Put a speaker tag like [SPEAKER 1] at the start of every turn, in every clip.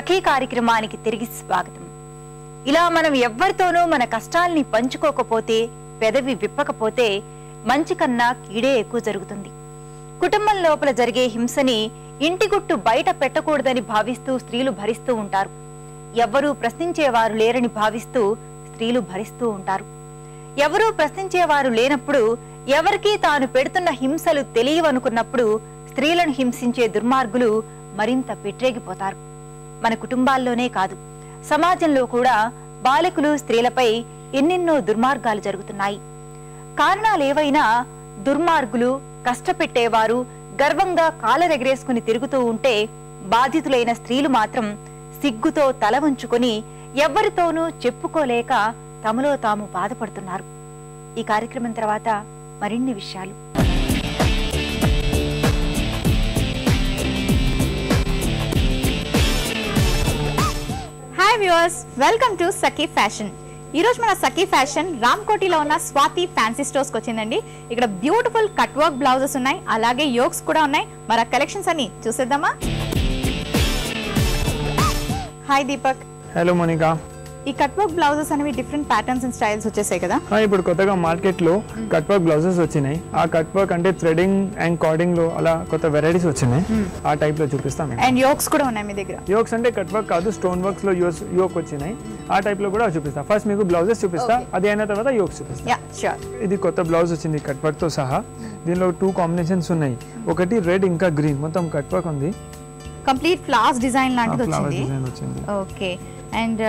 [SPEAKER 1] సఖీ కార్యక్రమానికి తిరిగి స్వాగతం. ఇలా మనం ఎవ్వరితోనూ మన కష్టాల్ని పంచుకోకపోతే పెదవి విప్పకపోతే మంచి కన్నా కీడే ఎక్కువ జరుగుతుంది. కుటుంబం లోపల జరిగే హింసని ఇంటి గుట్టు బయట పెట్టకూడదని భావిస్తూ స్త్రీలు భరిస్తూ ఉంటారు. ఎవ్వరూ ప్రశ్నించేవారు లేరని భావిస్తూ స్త్రీలు భరిస్తూ ఉంటారు. ఎవరూ ప్రశ్నించేవారు లేనప్పుడు ఎవరికీ తాను పెడుతున్న హింసలు తెలియవనుకున్నప్పుడు స్త్రీలను హింసించే దుర్మార్గులు మరింత పెట్టేగిపోతారు మన కుటుంబాల్లోనే కాదు. సమాజంలో కూడా బాలికలు స్త్రీలపై ఎన్నెన్నో దుర్మార్గాలు జరుగుతున్నాయి. కారణాలేవైనా దుర్మార్గులు కష్టపెట్టేవారు గర్వంగా కాలరెగరేసుకుని తిరుగుతూ ఉంటే బాధితులైన స్త్రీలు మాత్రం సిగ్గుతో తల వంచుకొని ఎవ్వరితోనూ చెప్పుకోలేక తమలో తాము బాధపడుతున్నారు. ఈ కార్యక్రమం తర్వాత మరిన్ని విషయాలు.
[SPEAKER 2] Hi viewers welcome to Sakhi fashion ఈ రోజు మన సఖీ ఫ్యాషన్ రామ్కోటిలో ఉన్న స్వాతి ఫ్యాన్సీ స్టోర్స్కి వచ్చిందండి. ఇక్కడ బ్యూటిఫుల్ కట్ వర్క్ బ్లౌజెస్ ఉన్నాయి అలాగే యోగ్స్ కూడా ఉన్నాయి. మరి కలెక్షన్స్ అన్ని చూసేద్దామా? హాయ్ దీపక్
[SPEAKER 3] హలో మోనికా
[SPEAKER 2] ఈ కట్ వర్క్ బ్లౌజెస్ అనేవి డిఫరెంట్ ప్యాటర్న్స్ అండ్ స్టైల్స్ వచ్చేసాయి కదా?
[SPEAKER 3] ఇప్పుడు కొత్తగా మార్కెట్లో కట్ వర్క్ బ్లౌజెస్ వచ్చినాయి. ఆ కట్ వర్క్ అంటే థ్రెడింగ్ అండ్ కార్డింగ్లో అలా కొత్త వెరైటీస్ వచ్చినాయి. ఆ టైప్లో చూపిస్తాం.
[SPEAKER 2] అండ్ యోక్స్ కూడా ఉన్నాయి మీ దగ్గర?
[SPEAKER 3] యోక్స్ అంటే కట్ వర్క్ కాదు స్టోన్ వర్క్స్లో యోస్ యోక్ వచ్చినాయి. ఆ టైప్లో కూడా చూపిస్తా. ఫస్ట్ మీకు బ్లౌజెస్ చూపిస్తా అది అయిన తర్వాత యోక్స్ చూపిస్తా. ఇది కొత్త బ్లౌజ్ వచ్చింది కట్ వర్క్తో సహా. దీనిలో టూ కాంబినేషన్స్ ఉన్నాయి. ఒకటి రెడ్ ఇంకా గ్రీన్ మొత్తం కట్ వర్క్ ఉంది.
[SPEAKER 2] కంప్లీట్ ఫ్లాస్ డిజైన్ లాంటిది వచ్చింది. ఓకే అండ్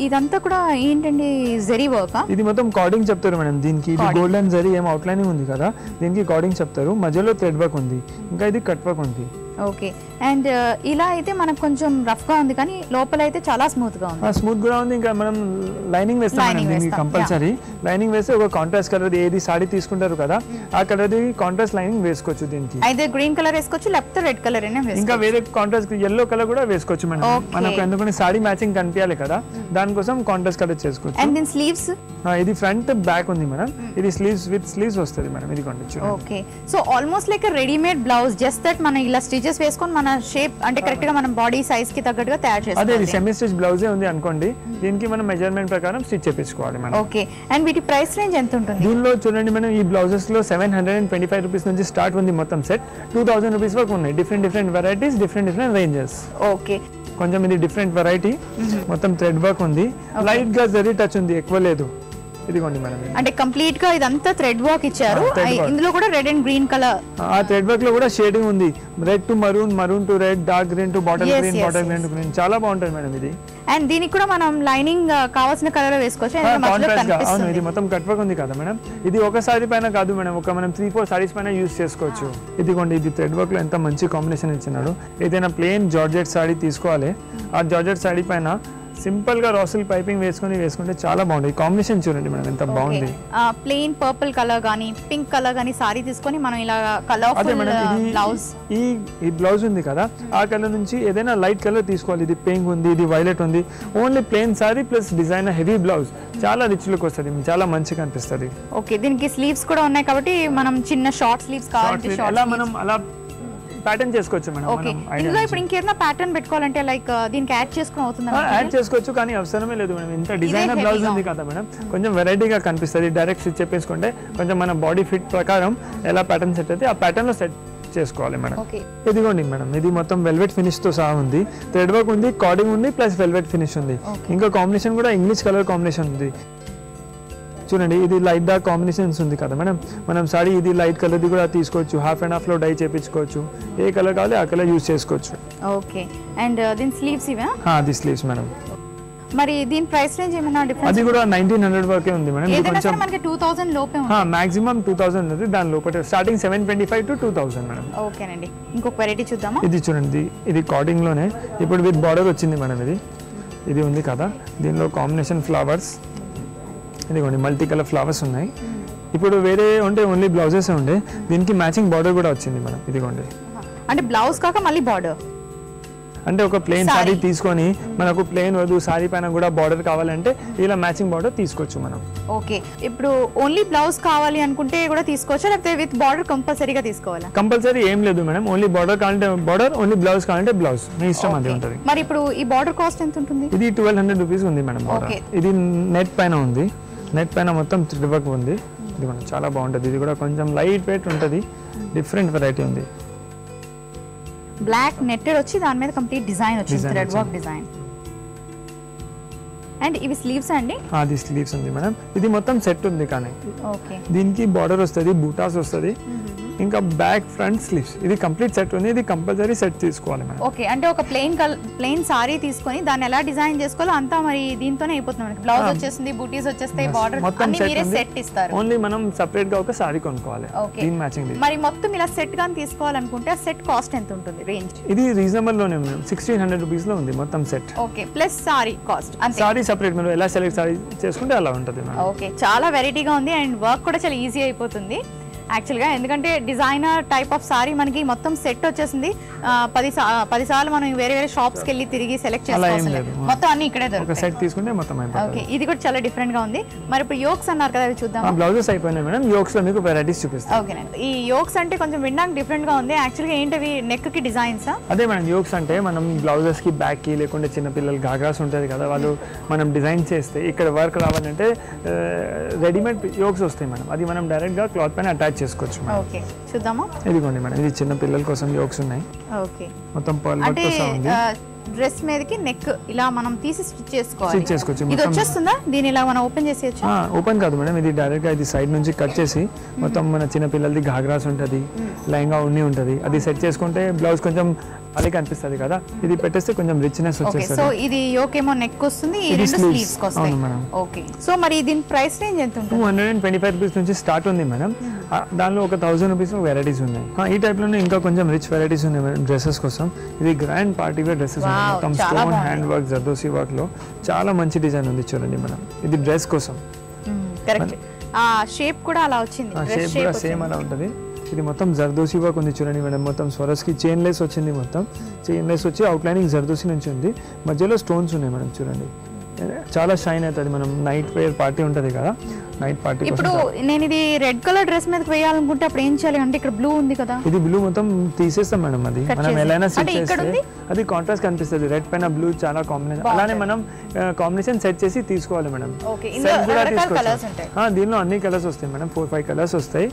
[SPEAKER 2] ఇదంతా కూడా ఏంటండి జెరీ వర్క్
[SPEAKER 3] ఇది మొత్తం కార్డింగ్ చెప్తారు మేడం. దీనికి ఇది. గోల్డెన్ జరీ ఏం అవుట్లైనింగ్ ఉంది కదా? దీనికి కార్డింగ్ చెప్తారు. మధ్యలో థ్రెడ్ వర్క్ ఉంది. ఇంకా ఇది కట్ వర్క్ ఉంది.
[SPEAKER 2] ఓకే. అండ్ ఇలా అయితే మనకు కొంచెం రఫ్గా ఉంది కానీ లోపల అయితే చాలా స్మూత్గా ఉంది
[SPEAKER 3] స్మూత్ కూడా ఉంది. ఇంకా మనం లైనింగ్ వేస్తాం కంపల్సరీ. లైనింగ్ వేస్తే ఒక కాంట్రాస్ట్ కలర్ ఏది సాడీ తీసుకుంటారు కదా ఆ కలర్ కాంట్రాస్ట్ లైనింగ్ వేసుకోవచ్చు దీనికి.
[SPEAKER 2] అయితే గ్రీన్ కలర్ వేసుకోవచ్చు లేకపోతే రెడ్ కలర్ అయినా
[SPEAKER 3] ఇంకా వేరే కాంట్రాస్ట్ ఎల్లో కలర్ కూడా వేసుకోవచ్చు
[SPEAKER 2] Okay.
[SPEAKER 3] మనకు ఎందుకంటే సాడీ మ్యాచింగ్ కనిపించాలి కదా దానికోసం కాంట్రాస్ట్ కలర్ చేసుకోవచ్చు.
[SPEAKER 2] అండ్ దీని స్లీవ్స్
[SPEAKER 3] ఆ, ఇది ఫ్రంట్ బ్యాక్ ఉంది మేడం. ఇది స్లీవ్స్ విత్ స్లీవ్స్ వస్తుంది మేడం ఇది కొంచెం చూడండి.
[SPEAKER 2] Okay. So almost like readymade blouse just that మనం ఇలా స్టిచెస్ వేసుకొని మన షేప్ అంటే కరెక్ట్గా మన బాడీ సైజ్కి తగ్గట్టుగా తయారు
[SPEAKER 3] అదే
[SPEAKER 2] చేసుకోవాలి.
[SPEAKER 3] సెమీ స్టిచ్ బ్లౌజే ఉంది అనుకోండి దీనికి మనం మెజర్మెంట్ ప్రకారం స్టిచ్ చేపించుకోవాలి మనం.
[SPEAKER 2] ఓకే అండ్ వీటి ప్రైస్ రేంజ్ ఎంత ఉంటుంది?
[SPEAKER 3] దీనిలో చూడండి మనం ఈ బ్లౌజెస్లో seven hundred and twenty five rupees నుంచి స్టార్ట్ ఉంది మొత్తం సెట్ టూ థౌసండ్ రూపీస్ వరకు ఉన్నాయి. Different different varieties different different ranges
[SPEAKER 2] okay
[SPEAKER 3] కొంచెం ఇది డిఫరెంట్ వెరైటీ మొత్తం థ్రెడ్ వర్క్ ఉంది. లైట్గా జరీ టచ్ ఉంది ఎక్కువ లేదు. ఇదిగోండి మేడం.
[SPEAKER 2] అంటే కంప్లీట్గా ఇదంతా థ్రెడ్ వర్క్ ఇచ్చారు. ఇందులో కూడా రెడ్ అండ్ గ్రీన్ కలర్.
[SPEAKER 3] ఆ థ్రెడ్ వర్క్లో కూడా షేడింగ్ ఉంది. Red to maroon maroon to red dark green to bottle green bottle. Green to green. చాలా బాగుంటుంది మేడం ఇది.
[SPEAKER 2] అండ్ దీనికి కూడా మనం లైనింగ్ కావాల్సిన కలర్ వేసుకోవచ్చు.
[SPEAKER 3] అవును ఇది మొత్తం కట్ వర్క్ ఉంది కదా మేడం. ఇది ఒక సారీ పైన కాదు మేడం. ఒక మనం త్రీ ఫోర్ సారీస్ పైన యూస్ చేసుకోవచ్చు. ఇదిగోండి ఇది థ్రెడ్ వర్క్లో ఎంత మంచి కాంబినేషన్ ఇచ్చినాడు. ఏదైనా ప్లేన్ జార్జెట్ సారీ తీసుకోవాలి. ఆ జార్జెట్ సారీ పైన సింపుల్గా రాసిల్ పైపింగ్ వేసుకొని వేసుకుంటే చాలా బాగుంది కాంబినేషన్ చూడండి మేడం ఎంత బాగుంది.
[SPEAKER 2] ప్లెయిన్ పర్పుల్ కలర్ గానీ పింక్ కలర్ గానీ సారీ తీసుకొని మనం ఇలా కలర్ఫుల్ బ్లౌజ్.
[SPEAKER 3] ఈ ఈ బ్లౌజ్ ఉంది కదా ఆ కలర్ నుంచి ఏదైనా లైట్ కలర్ తీసుకోవాలి. ఇది పింక్ ఉంది ఇది వైలెట్ ఉంది. Only plain sari plus design heavy blouse. చాలా రిచ్ లుక్ వస్తుంది చాలా మంచిగా అనిపిస్తుంది.
[SPEAKER 2] ఓకే దీనికి స్లీవ్స్ కూడా ఉన్నాయి కాబట్టి మనం చిన్న షార్ట్ స్లీవ్స్ షార్ట్
[SPEAKER 3] అలా మనం అలా ప్యాటర్న్ చేసుకోవచ్చు మేడం
[SPEAKER 2] ఓకే ఇందులో. ఇప్పుడు ఇంకేమైనా ప్యాటర్న్ పెట్టుకోవాలంటే లైక్ దీనికి యాడ్ చేసుకుని అవుతుంది
[SPEAKER 3] యాడ్ చేసుకోవచ్చు కానీ అవసరమే లేదు మేడం. ఇంత డిజైనర్ బ్లౌజ్ ఉంది కదా మేడం. కొంచెం వెరైటీగా కనిపిస్తుంది. డైరెక్ట్ స్టిచ్ చెప్పేసుకుంటే కొంచెం మన బాడీ ఫిట్ ప్రకారం ఎలా ప్యాటర్న్ సెట్ అయితే ఆ ప్యాటర్న్లో సెట్ చేసుకోవాలి మేడం. ఇదిగోండి మేడం ఇది మొత్తం వెల్వెట్ ఫినిష్తో సహా ఉంది. థ్రెడ్ వర్క్ ఉంది కార్డింగ్ ఉంది ప్లస్ వెల్వెట్ ఫినిష్ ఉంది. ఇంకా కాంబినేషన్ కూడా ఇంగ్లీష్ కలర్ కాంబినేషన్ ఉంది. చూడండి ఇది లైట్ డార్క్ కాంబినేషన్స్ ఉంది కదా మేడం. మనం సారీ ఇది లైట్ కలర్ది కూడా తీసుకోవచ్చు. హాఫ్ అండ్ హాఫ్లో డై చేపించుకోవచ్చు. ఏ కలర్ కావాలి ఆ కలర్ యూస్ చేసుకోవచ్చు.
[SPEAKER 2] ఓకే అండ్ దీని స్లీవ్స్ ఇవా?
[SPEAKER 3] అది స్లీవ్స్ మేడం.
[SPEAKER 2] మరి దీని ప్రైస్ రేంజ్ ఏమైనా డిఫరెన్స్
[SPEAKER 3] అది కూడా నైన్టీన్ హండ్రెడ్ వరకే ఉంది మేడం. ఇది కొంచెం
[SPEAKER 2] మనకి టూ థౌసండ్ లోపే ఉంది
[SPEAKER 3] మాక్సిమం టూ థౌసండ్ ఉంది. దాని లోపల starting seven twenty five to two thousand madam.
[SPEAKER 2] ఓకేనండి. ఇంకొక వెరైటీ చూద్దామా?
[SPEAKER 3] ఇది చూడండి ఇది కార్డింగ్లోనే. ఇప్పుడు విత్ బార్డర్ వచ్చింది మేడం ఇది. ఇది ఉంది కదా. దీనిలో కాంబినేషన్ ఫ్లవర్స్ ఇదిగోండి మల్టీ కలర్ ఫ్లవర్స్ ఉన్నాయి. ఇప్పుడు వేరే ఉంటే ఓన్లీ బ్లౌజెస్ ఉండే. దీనికి మ్యాచింగ్ బార్డర్ కూడా వచ్చింది మేడం. ఇదిగోండి.
[SPEAKER 2] అంటే బ్లౌజ్ కాక మళ్ళీ బార్డర్
[SPEAKER 3] అంటే ఒక ప్లేన్
[SPEAKER 2] Saree.
[SPEAKER 3] సారీ తీసుకొని మనకు ప్లేన్ వద్దు సారీ పైన కూడా బార్డర్ కావాలంటే ఇలా మ్యాచింగ్ బార్డర్ తీసుకోవచ్చు మనం
[SPEAKER 2] ఓకే. ఇప్పుడు ఓన్లీ బ్లౌజ్ కావాలి అనుకుంటే కూడా తీసుకోవచ్చా? లేకపోతే విత్ బార్డర్ కంపల్సరీగా తీసుకోవాలా?
[SPEAKER 3] కంపల్సరీ ఏం లేదు మేడం. ఓన్లీ బార్డర్ కావాలంటే బార్డర్ ఓన్లీ బ్లౌజ్ కావాలంటే బ్లౌజ్ మీ ఇష్టం అది. ఉంటుంది.
[SPEAKER 2] మరి ఇప్పుడు ఈ బార్డర్ కాస్ట్ ఎంత ఉంటుంది?
[SPEAKER 3] ఇది ట్వెల్వ్ హండ్రెడ్ రూపీస్ ఉంది మేడం బార్డర్. ఇది నెట్ పైన ఉంది. నెట్ పైన మొత్తం వర్క్ ఉంది. ఇది మనం చాలా బాగుంటుంది. ఇది కూడా కొంచెం లైట్ వెయిట్ ఉంటుంది. డిఫరెంట్ వెరైటీ ఉంది.
[SPEAKER 2] బ్లాక్ నెట్టెడ్ వచ్చి దాని మీద కంప్లీట్ డిజైన్ వచ్చింది. Thread work. డిజైన్. అండ్ ఇవి స్లీవ్స్ అండి?
[SPEAKER 3] అది స్లీవ్స్ ఉంది మేడం ఇది మొత్తం సెట్ ఉంది కానీ. దీనికి బార్డర్ వస్తుంది బూటాస్ వస్తుంది. ఇంకా బ్యాక్ ఫ్రంట్ స్లీవ్స్ ఇది కంప్లీట్ సెట్ ఉంది ఇది కంపల్సరీ సెట్ తీసుకోవాలి మేడం
[SPEAKER 2] ఓకే. అంటే ఒక ప్లెయిన్ ప్లెయిన్ సారీ తీసుకొని దాన్ని ఎలా డిజైన్ చేసుకోవాలో అంతా మరి దీంతోనే అయిపోతుంది మనకి. బ్లౌజ్ వచ్చేస్తుంది బూటీస్ వచ్చేస్తాయి బార్డర్
[SPEAKER 3] మొత్తం
[SPEAKER 2] అన్ని మీరే సెట్ ఇస్తారు.
[SPEAKER 3] ఓన్లీ మనం సపరేట్గా ఒక సారీ కొనుక్కోవాలి.
[SPEAKER 2] ఓకే.
[SPEAKER 3] దీని మ్యాచింగ్
[SPEAKER 2] మరి మొత్తం ఇలా సెట్ గాని తీసుకోవాలనుకుంటే ఆ సెట్ కాస్ట్ ఎంత ఉంటుంది? రేంజ్
[SPEAKER 3] ఇది రీజనబుల్లోనే మేడం సిక్స్టీన్ హండ్రెడ్ రూపీస్లో ఉంది మొత్తం set
[SPEAKER 2] okay. Plus sari cost
[SPEAKER 3] sari separate మీరు ఎలా సెలెక్ట్ చేసుకుంటే అలా ఉంటుంది
[SPEAKER 2] ఓకే చాలా వెరైటీగా ఉంది అండ్ వర్క్ కూడా చాలా ఈజీ అయిపోతుంది. యాక్చువల్గా. ఎందుకంటే డిజైనర్ టైప్ ఆఫ్ సారీ మనకి మొత్తం సెట్ వచ్చేసింది. పది సా- పది సార్లు మనం వేరే వేరే షాప్స్కి వెళ్ళి తిరిగి సెలెక్ట్ చేసుకోవాలి. మొత్తం అన్ని ఇక్కడే దొరుకుతాయి.
[SPEAKER 3] సెట్ తీసుకుంటే మొత్తం
[SPEAKER 2] ఓకే ఇది కూడా చాలా డిఫరెంట్గా ఉంది. మరి ఇప్పుడు యోక్స్ అన్నారు కదా అవి చూద్దాం
[SPEAKER 3] బ్లౌజెస్ అయిపోయినాయి మేడం. యోక్స్లో మీకు వెరైటీస్ చూపిస్తాను
[SPEAKER 2] ఓకేనండి ఈ యోక్స్ అంటే కొంచెం వినడానికి డిఫరెంట్గా ఉంది. యాక్చువల్గా ఏంటవి? నెక్కి డిజైన్స్
[SPEAKER 3] అదే మేడం యోక్స్ అంటే మనం బ్లౌజెస్కి బ్యాక్కి లేకుంటే చిన్న పిల్లలు గాగ్రాస్ ఉంటుంది కదా వాళ్ళు మనం డిజైన్ చేస్తే ఇక్కడ వర్క్ రావాలంటే రెడీమేడ్ యోక్స్ వస్తాయి మేడం. అది మనం డైరెక్ట్గా క్లాత్ పైన అటాచ్ చేసుకోవచ్చు మేడం.
[SPEAKER 2] ఓకే చూద్దామా?
[SPEAKER 3] ఇదిగోండి మేడం ఇది చిన్న పిల్లల కోసం యోక్స్ ఉన్నాయి.
[SPEAKER 2] ఓకే.
[SPEAKER 3] మొత్తం పర్ల్
[SPEAKER 2] అంటే డ్రెస్ మీదకి నెక్ ఇలా మనం తీసి స్టిచ్ చేసుకోవాలి.
[SPEAKER 3] Stitch చేసుకోవచ్చు.
[SPEAKER 2] ఇది వచ్చేస్తుందా? దీని ఇలా మనం ఓపెన్ చేసేయచ్చు?
[SPEAKER 3] ఓపెన్ కాదు మేడం ఇది డైరెక్ట్గా ఇది సైడ్ నుంచి కట్ చేసి మొత్తం మన చిన్న పిల్లలది ఘాగ్రాస్ ఉంటుంది లైంగా ఉన్ని ఉంటుంది. అది సెట్ చేసుకుంటే బ్లౌజ్ కొంచెం అదే కనిపిస్తుంది కదా. ఇది పెట్టేస్తే కొంచెం రిచ్నెస్
[SPEAKER 2] ఓకే సో
[SPEAKER 3] వచ్చేస్తుంది
[SPEAKER 2] ఇది యోక్ ఏమో నెక్ వస్తుంది ఈ రెండు. స్లీవ్స్ వస్తాయి. ఓకే సో మరి దీని ప్రైస్ రేంజ్ ఎంత
[SPEAKER 3] టూ
[SPEAKER 2] ఉంటుంది
[SPEAKER 3] hundred and twenty five rupees నుంచి స్టార్ట్ ఉంది మేడం. ఆ, దానిలో ఒక థౌసండ్ రూపీస్ వెరైటీస్ ఉన్నాయి. ఈ టైప్లోనే ఇంకా కొంచెం రిచ్ వెరైటీస్ ఉన్నాయి మేడం డ్రెస్సెస్ కోసం. ఇది గ్రాండ్ పార్టీ వేర్ డ్రెస్సెస్ మొత్తం స్టోన్. హ్యాండ్ వర్క్ జర్దోసి వర్క్లో. చాలా మంచి డిజైన్ ఉంది చూడండి మేడం. ఇది డ్రెస్ కోసం.
[SPEAKER 2] కరెక్ట్ ఆ షేప్ కూడా అలా వచ్చింది.
[SPEAKER 3] షేప్ కూడా సేమ్ అలా ఉంటుంది. ఇది మొత్తం జర్దోసి వర్క్ ఉంది చూడండి మేడం మొత్తం స్వరస్కి చైన్ లెస్ వచ్చింది మొత్తం. చైన్ లెస్ వచ్చి అవుట్ లైనింగ్ జర్దోసి నుంచి ఉంది. మధ్యలో స్టోన్స్ ఉన్నాయి మేడం చూడండి. చాలా షైన్ అవుతుంది మనం. నైట్ వేర్ పార్టీ ఉంటుంది కదా. నైట్ పార్టీ
[SPEAKER 2] ఇప్పుడు నేను ఇది రెడ్ కలర్ డ్రెస్ మీదకి వేయాలనుకుంటే అప్పుడు ఏం చేయాలి? అంటే ఇక్కడ బ్లూ ఉంది కదా.
[SPEAKER 3] ఇది బ్లూ మొత్తం తీసేస్తాం మేడం అది. మనం. ఎలా సెట్ చేస్తే? అది కాంట్రాస్ట్ కనిపిస్తుంది. రెడ్ పైన బ్లూ చాలా కాంబినేషన్ అలానే మనం కాంబినేషన్ సెట్ చేసి తీసుకోవాలి మేడం. కూడా తీసుకోవచ్చు. ఆ, దీనిలో అన్ని కలర్స్ వస్తాయి మేడం. ఫోర్ ఫైవ్ కలర్స్ వస్తాయి?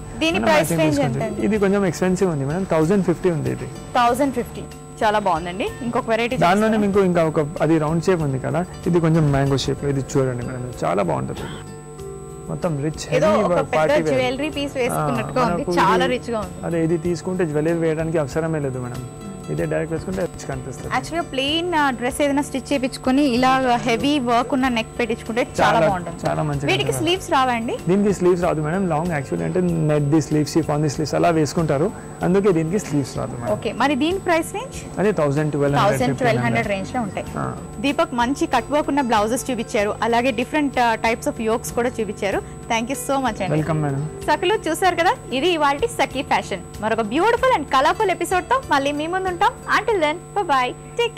[SPEAKER 3] ఇది కొంచెం ఎక్స్పెన్సివ్ ఉంది మేడం. థౌసండ్ ఫిఫ్టీ ఉంది ఇది.
[SPEAKER 2] థౌసండ్ ఫిఫ్టీ చాలా బాగుందండి. ఇంకొక వెరైటీ
[SPEAKER 3] దానిలోనే మీకు ఇంకా ఒక అది రౌండ్ షేప్ ఉంది కదా ఇది కొంచెం మ్యాంగో షేప్ ఇది చూడండి మేడం చాలా బాగుంటుంది. మొత్తం రిచ్ పార్టీ
[SPEAKER 2] జ్యువెలరీ పీస్ వేసుకున్నట్టుగా ఉంది. చాలా రిచ్గా ఉంది.
[SPEAKER 3] అదే ఇది తీసుకుంటే జ్యువెలరీ వేయడానికి అవసరమే లేదు మేడం. ఇదే డైరెక్ట్ వేసుకుంటే కనిపిస్తుంది.
[SPEAKER 2] యాక్చువల్గా ప్లెయిన్ డ్రెస్ ఏదైనా స్టిచ్ చేయించుకొని ఇలా హెవీ వర్క్ ఉన్న నెక్ పెట్టించుకుంటే చాలా బాగుంటుంది.
[SPEAKER 3] చాలా మంచిగా
[SPEAKER 2] వీటికి. స్లీవ్స్ రావండి?
[SPEAKER 3] దీనికి స్లీవ్స్ రాదు మేడం లాంగ్ యాక్చువల్లీ అంటే net the sleeves fan the sleeves అలా వేసుకుంటారు. అందుకే దీనికి స్లీవ్స్ రాదు మేడం.
[SPEAKER 2] ఓకే మరి దీని ప్రైస్ రేంజ్
[SPEAKER 3] అదే thousand twelve
[SPEAKER 2] thousand twelve hundred రేంజ్లో ఉంటాయి. దీపక్ మంచి కట్ వర్క్ ఉన్న బ్లౌజెస్ చూపించారు. అలాగే డిఫరెంట్ టైప్స్ ఆఫ్ యోక్స్ కూడా చూపించారు. థ్యాంక్ యూ సో మచ్ అండి.
[SPEAKER 3] Welcome madam.
[SPEAKER 2] సకలు చూసారు కదా ఇది ఇవాళ సఖీ ఫ్యాషన్ మరొక బ్యూటిఫుల్ అండ్ కలర్ఫుల్ ఎపిసోడ్తో మళ్ళీ మీ ముందు ఉంటాం అంటిల్ దెన్ బాయ్ టేక్